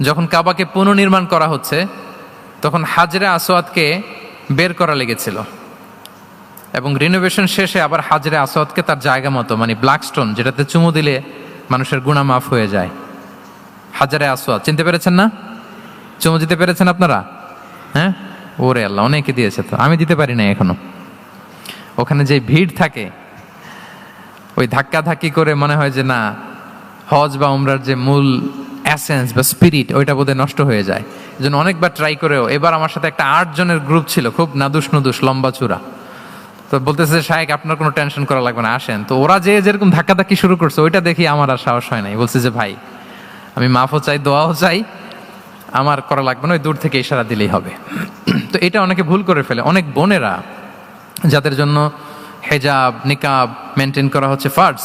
যখন কাবাকে পুনর্নির্মাণ করা হচ্ছে, তখন হাজরা আসোয়াদকে বের করা লেগেছিল। এবং রিনোভেশন শেষে আবার হাজরে আসোয়াদকে তার জায়গা মতো মানে ব্ল্যাকস্টোন যেটাতে চুমু দিলে মানুষের গুণা মাফ হয়ে যায়। হাজারে আসোয়াদ চিনতে পেরেছেন না? চুমু দিতে পেরেছেন আপনারা? হ্যাঁ? ওরে আল্লাহ, অনেকে দিয়েছে তো, আমি দিতে পারি না এখনও। ওখানে যে ভিড় থাকে, ওই ধাক্কা ধাক্কি করে মনে হয় যে না, হজ বা উমরার যে মূল অ্যাসেন্স বা স্পিরিট ওইটা বোধহয় নষ্ট হয়ে যায়। এই জন্য অনেকবার ট্রাই করেও, এবার আমার সাথে একটা আট জনের গ্রুপ ছিল, খুব নাদুস নুদুস, লম্বা চূড়া। তো বলতেছে শাহেক আপনার কোনো টেনশন করা লাগবে না, আসেন। তো ওরা যে যেরকম ধাক্কা ধাক্কি শুরু করছে, ওইটা দেখি আমার আর সাহস হয় নাই। বলছে যে, ভাই, আমি মাফও চাই, দোয়াও চাই, আমার করা লাগবে না, ওই দূর থেকে ইশারা দিলেই হবে। তো এটা অনেকে ভুল করে ফেলে। অনেক বোনেরা, যাদের জন্য হেজাব, নিকাব মেনটেন করা হচ্ছে ফার্স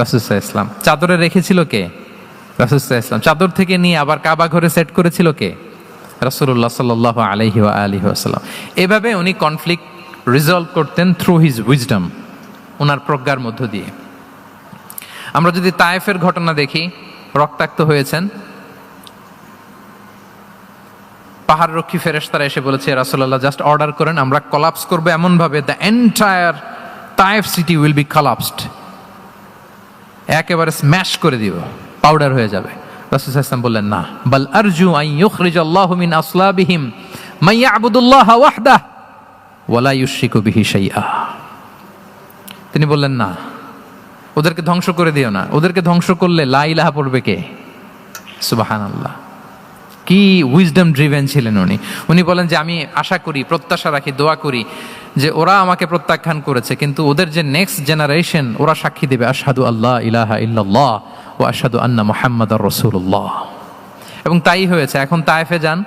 রাসুসাহ ইসলাম চাদরে রেখেছিল কে? রাসুসাহ ইসলাম চাদর থেকে নিয়ে আবার কাবা ঘরে সেট করেছিল কে? রাসুল্লাহ সাল আলহি আলহি আসাল্লাম এভাবে উনি কনফ্লিক্ট রিজলভ করতেন থ্রু হিজ উইজডম ওনার প্রজ্ঞার মধ্য দিয়ে। আমরা যদি তায়েফের ঘটনা দেখি, রক্তাক্ত হয়েছেন। পাহাড় রক্ষী ফেরেশতারা এসে বলেছে রাসুল্লাহ জাস্ট অর্ডার করেন, আমরা কলাপস করব এমনভাবে the entire Taif city will be collapsed একেবারে স্ম্যাশ করে দিব পাউডার হয়ে যাবে। রাসুল ইসলাম বললেন, না, বাল আরজু আই ইউখরিজ আল্লাহ মিন আসলাবিহিম মাইয়া আবুদুল্লাহ ওয়াহদা ওয়ালা ইউশরিকু বিহি শাইআ। তিনি বললেন, না, ওদেরকে ধ্বংস করে দিও না। ওদেরকে ধ্বংস করলে লা ইলাহা পড়বে কে? সুবাহান আল্লাহ কি উইজডম ড্রিভেন ছিলেন উনি। উনি বলেন যে, আমি আশা করি, প্রত্যাশা রাখি, দোয়া করি যে ওরা আমাকে প্রত্যাখ্যান করেছে, কিন্তু ওদের যে নেক্সট জেনারেশন ওরা সাক্ষী দেবে, আশহাদু আল্লাহ ইলাহা ইল্লাল্লাহ ও আশহাদু আন্না মুহাম্মাদ রসুল্লাহ এবং তাই হয়েছে, এখন তায়েফে যান,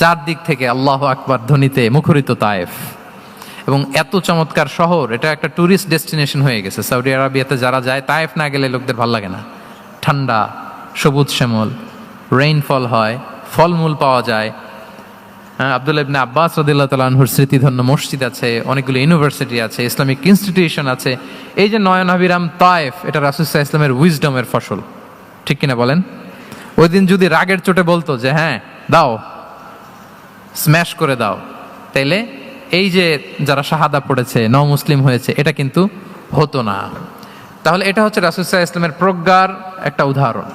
চারদিক থেকে আল্লাহ আকবার ধ্বনিতে মুখরিত তায়েফ। এবং এত চমৎকার শহর, এটা একটা ট্যুরিস্ট ডেস্টিনেশন হয়ে গেছে। সৌদি আরবিয়াতে যারা যায়, তায়েফ না গেলে লোকদের ভালো লাগে না। ঠান্ডা, সবুজ শ্যামল রেইনফল হয়, ফলমূল পাওয়া যায় আবদুল্লাহ ইবনে আব্বাস রদিল্লাহ তালাহুর স্মৃতিধন্য মসজিদ আছে, অনেকগুলো ইউনিভার্সিটি আছে, ইসলামিক ইনস্টিটিউশন আছে। এই যে নয়ন আবিরাম তায়েফ, এটা রাসুসাহ ইসলামের উইজডমের ফসল। ঠিক কিনা বলেন? ওই দিন যদি রাগের চোটে বলতো যে হ্যাঁ দাও স্ম্যাশ করে দাও। তাইলে এই যে যারা শাহাদা পড়েছে ন মুসলিম হয়েছে, এটা কিন্তু হতো না। তাহলে এটা হচ্ছে রাসুসাহ ইসলামের প্রজ্ঞার একটা উদাহরণ।